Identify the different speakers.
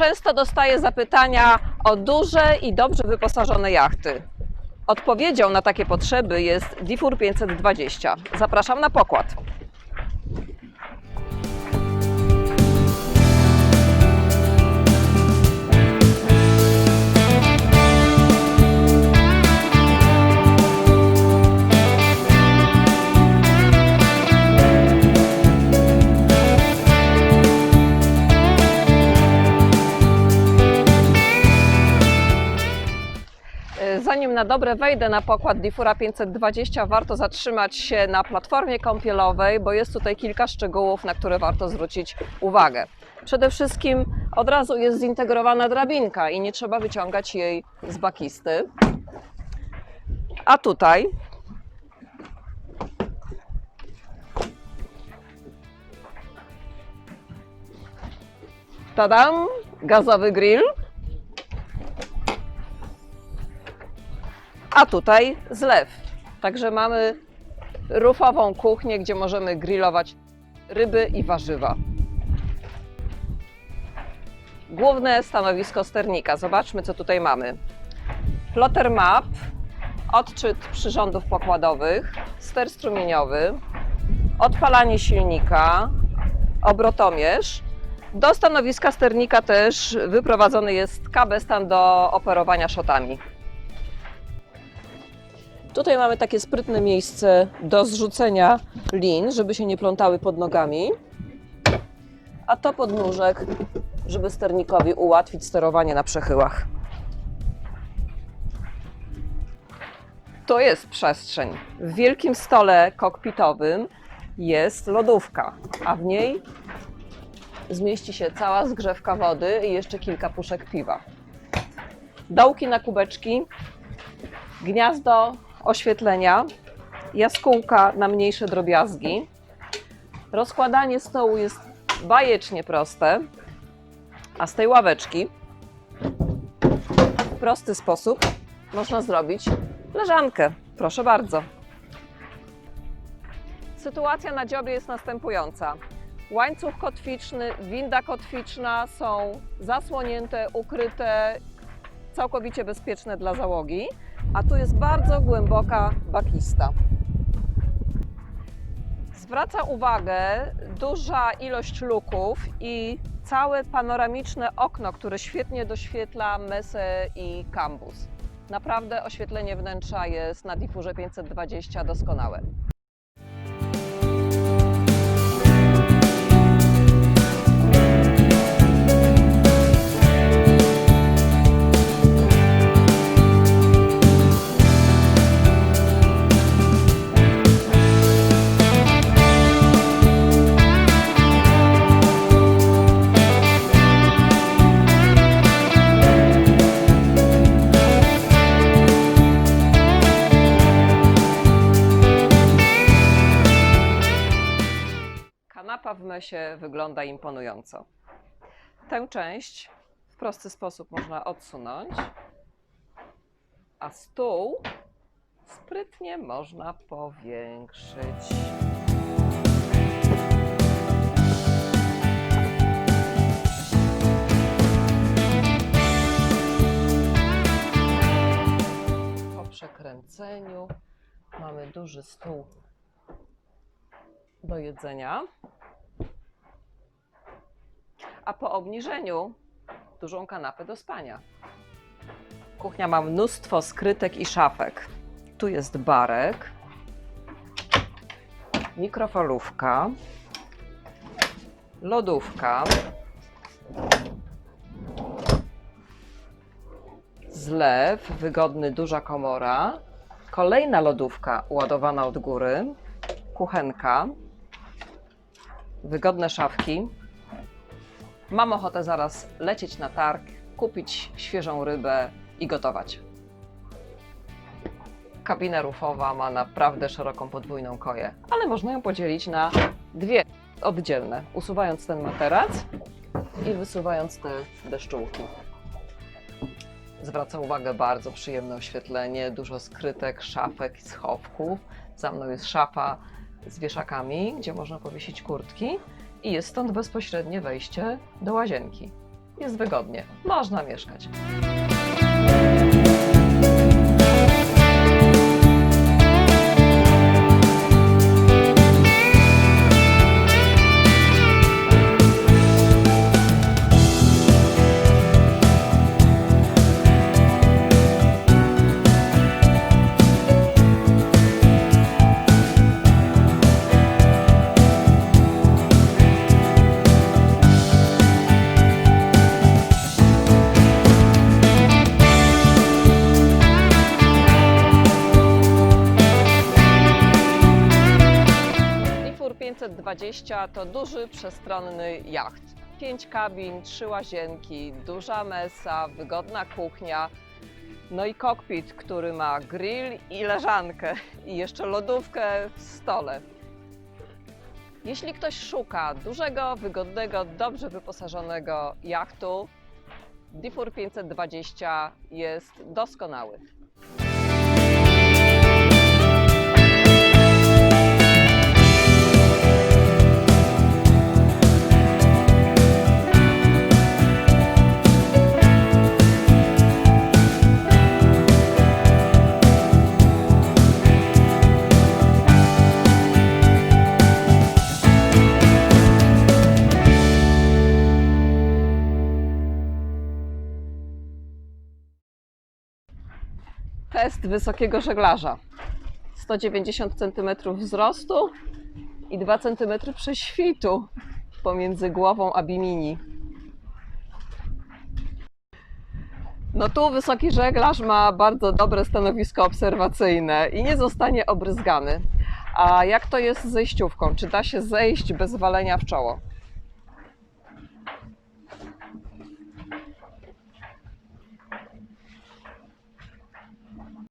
Speaker 1: Często dostaję zapytania o duże i dobrze wyposażone jachty. Odpowiedzią na takie potrzeby jest Diffur 520. Zapraszam na pokład. Zanim na dobre wejdę na pokład Diffura 520, warto zatrzymać się na platformie kąpielowej, bo jest tutaj kilka szczegółów, na które warto zwrócić uwagę. Przede wszystkim od razu jest zintegrowana drabinka i nie trzeba wyciągać jej z bakisty. A tutaj Tadam! Gazowy grill. A tutaj zlew. Także mamy rufową kuchnię, gdzie możemy grillować ryby i warzywa. Główne stanowisko sternika. Zobaczmy, co tutaj mamy. Plotter map, odczyt przyrządów pokładowych, ster strumieniowy, odpalanie silnika, obrotomierz. Do stanowiska sternika też wyprowadzony jest kabestan do operowania szotami. Tutaj mamy takie sprytne miejsce do zrzucenia lin, żeby się nie plątały pod nogami. A to podnóżek, żeby sternikowi ułatwić sterowanie na przechyłach. To jest przestrzeń. W wielkim stole kokpitowym jest lodówka, a w niej zmieści się cała zgrzewka wody i jeszcze kilka puszek piwa. Dołki na kubeczki, gniazdo oświetlenia, jaskółka na mniejsze drobiazgi. Rozkładanie stołu jest bajecznie proste, a z tej ławeczki w prosty sposób można zrobić leżankę. Proszę bardzo. Sytuacja na dziobie jest następująca. Łańcuch kotwiczny, winda kotwiczna są zasłonięte, ukryte, całkowicie bezpieczne dla załogi a tu jest bardzo głęboka bakista. Zwraca uwagę duża ilość luków i całe panoramiczne okno, które świetnie doświetla mesę i kambus. Naprawdę oświetlenie wnętrza jest na Diffurze 520 doskonałe. W mesie wygląda imponująco. Tę część w prosty sposób można odsunąć, a stół sprytnie można powiększyć. Po przekręceniu mamy duży stół do jedzenia, a po obniżeniu dużą kanapę do spania. Kuchnia ma mnóstwo skrytek i szafek. Tu jest barek, mikrofalówka, lodówka, zlew, wygodny, duża komora, kolejna lodówka ładowana od góry, kuchenka, wygodne szafki. Mam ochotę zaraz lecieć na targ, kupić świeżą rybę i gotować. Kabina rufowa ma naprawdę szeroką podwójną koję, ale można ją podzielić na dwie oddzielne, usuwając ten materac i wysuwając te deszczułki. Zwraca uwagę bardzo przyjemne oświetlenie, dużo skrytek, szafek i schowków. Za mną jest szafa z wieszakami, gdzie można powiesić kurtki i jest stąd bezpośrednie wejście do łazienki. jest wygodnie, można mieszkać. 520 to duży, przestronny jacht. Pięć kabin, trzy łazienki, duża mesa, wygodna kuchnia, no i kokpit, który ma grill i leżankę i jeszcze lodówkę w stole. Jeśli ktoś szuka dużego, wygodnego, dobrze wyposażonego jachtu, Diffur 520 jest doskonały. Test wysokiego żeglarza. 190 cm wzrostu i 2 cm prześwitu pomiędzy głową a bimini. No tu wysoki żeglarz ma bardzo dobre stanowisko obserwacyjne i nie zostanie obryzgany. A jak to jest z zejściówką? Czy da się zejść bez walenia w czoło?